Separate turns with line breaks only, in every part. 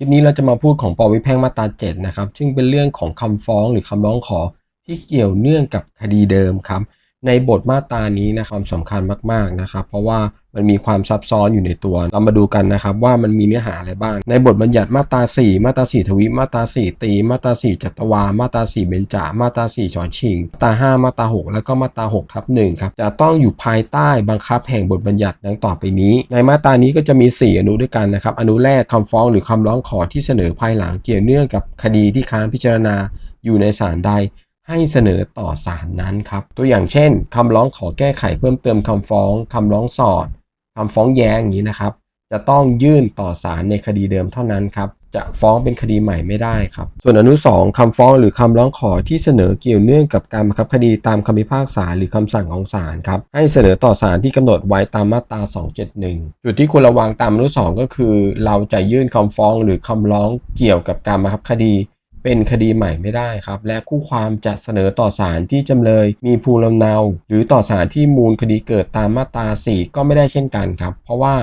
คลิปนี้เราจะมาพูดของปวิแพ่งมาตรา7นะครับ ซึ่งเป็นเรื่องของคำฟ้องหรือคำร้องขอที่เกี่ยวเนื่องกับคดีเดิมครับ ในบทมาตรานี้นะความสำคัญมากๆนะครับ เพราะว่า มันมีความซับซ้อนอยู่ในตัว เรามาดูกันนะครับว่ามันมีเนื้อหาอะไรบ้าง ในบทบัญญัติมาตรา 4 มาตรา 4 ทวิ มาตรา 4 ตี มาตรา 4 จัตวา มาตรา 4 เบญจา มาตรา 4 ชอชิง มาตรา 5 มาตรา 6 แล้วก็มาตรา 6 ทับ1ครับ จะต้องอยู่ภายใต้บังคับแห่งบทบัญญัติดังต่อไปนี้ ในมาตรานี้ก็จะมี 4 อนุด้วยกันนะครับ อนุแรกคำฟ้องหรือคำร้องขอที่เสนอภายหลังเกี่ยวเนื่องกับคดีที่ค้างพิจารณาอยู่ในศาลใดให้เสนอต่อศาลนั้นครับ ตัวอย่างเช่น คำร้องขอแก้ไขเพิ่มเติมคำฟ้อง คำร้องสอด คำฟ้องแย้งอย่างนี้นะครับ จะต้องยื่นต่อศาลในคดีเดิมเท่านั้นครับ จะฟ้องเป็นคดีใหม่ไม่ได้ครับ ส่วนอนุ 2คำฟ้องหรือคำร้องขอที่เสนอเกี่ยวเนื่องกับการบังคับคดีตามคำพิพากษาหรือคำสั่งของศาลครับ ให้เสนอต่อศาลที่กำหนดไว้ตามมาตรา 271 จุดที่ควรระวังตามอนุ 2 ก็คือ เราจะยื่นคำฟ้องหรือคำร้องเกี่ยวกับการบังคับคดี เป็นคดีใหม่ไม่ได้ครับ และคู่ความจะเสนอต่อศาลที่จำเลยมีภูมิลำเนา หรือต่อศาลที่มูลคดีเกิดตามมาตรา 4 ก็ไม่ได้เช่นกันครับ เพราะว่า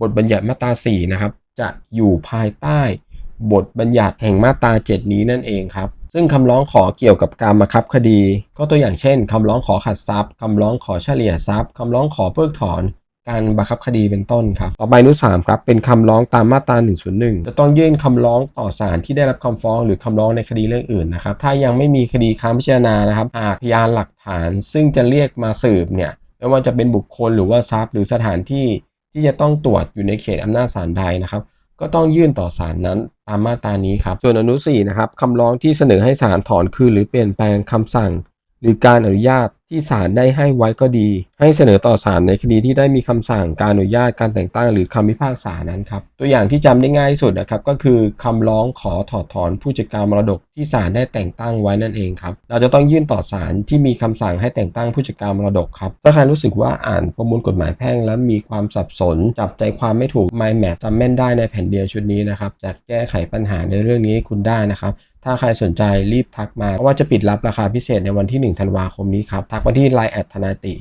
บทบัญญัติมาตรา 4 นะครับ จะอยู่ภายใต้ บทบัญญัติแห่งมาตรา 7 นี้นั่นเองครับ ซึ่งคำร้องขอเกี่ยวกับการบังคับคดี ก็ตัวอย่างเช่นคำร้องขอขัดทรัพย์คำร้องขอเฉลี่ยทรัพย์คำร้องขอเพิกถอน การบังคับคดีเป็นต้นครับ ต่อไปอนุสามครับเป็นคำร้องตามมาตรา101 จะต้องยื่นคำร้องต่อศาลที่ได้รับคำฟ้องหรือคำร้องในคดีเรื่องอื่นนะครับ ถ้ายังไม่มีคดีค้างพิจารณานะครับหากพยานหลักฐานซึ่งจะเรียกมาสืบเนี่ยไม่ว่าจะเป็นบุคคลหรือว่าทรัพย์ หรือสถานที่ที่จะต้องตรวจอยู่ในเขตอำนาจศาลใดนะครับ ก็ต้องยื่นต่อศาลนั้นตามมาตรานี้ครับ ส่วนอนุ4นะครับคำร้องที่เสนอให้ศาลถอนคืนหรือเปลี่ยนแปลงคำสั่ง หรือการอนุญาต ที่ศาลได้ให้ไว้ก็ดี ให้เสนอต่อศาลในคดีที่ได้มีคำสั่งการอนุญาตการแต่งตั้งหรือคำพิพากษานั้นครับตัวอย่างที่จำได้ง่ายที่สุดนะครับก็คือคำร้องขอถอดถอนผู้จัดการมรดก ที่ศาลได้แต่งตั้งไว้นั่นเองครับ เราจะต้องยื่นต่อศาลที่มีคำสั่งให้แต่งตั้งผู้จัดการมรดกครับ ถ้าใครรู้สึกว่าอ่านประมวลกฎหมายแพ่งแล้วมีความสับสน จับใจความไม่ถูก mind map จำแม่นได้ในแผ่นเดียวชุดนี้นะครับ จะแก้ไขปัญหาในเรื่องนี้ให้คุณได้นะครับถ้าใครสนใจรีบทักมา เพราะว่าจะปิดรับราคาพิเศษในวันที่ 1 ธันวาคมนี้ครับ ทักมาที่ Line แอดทนาติ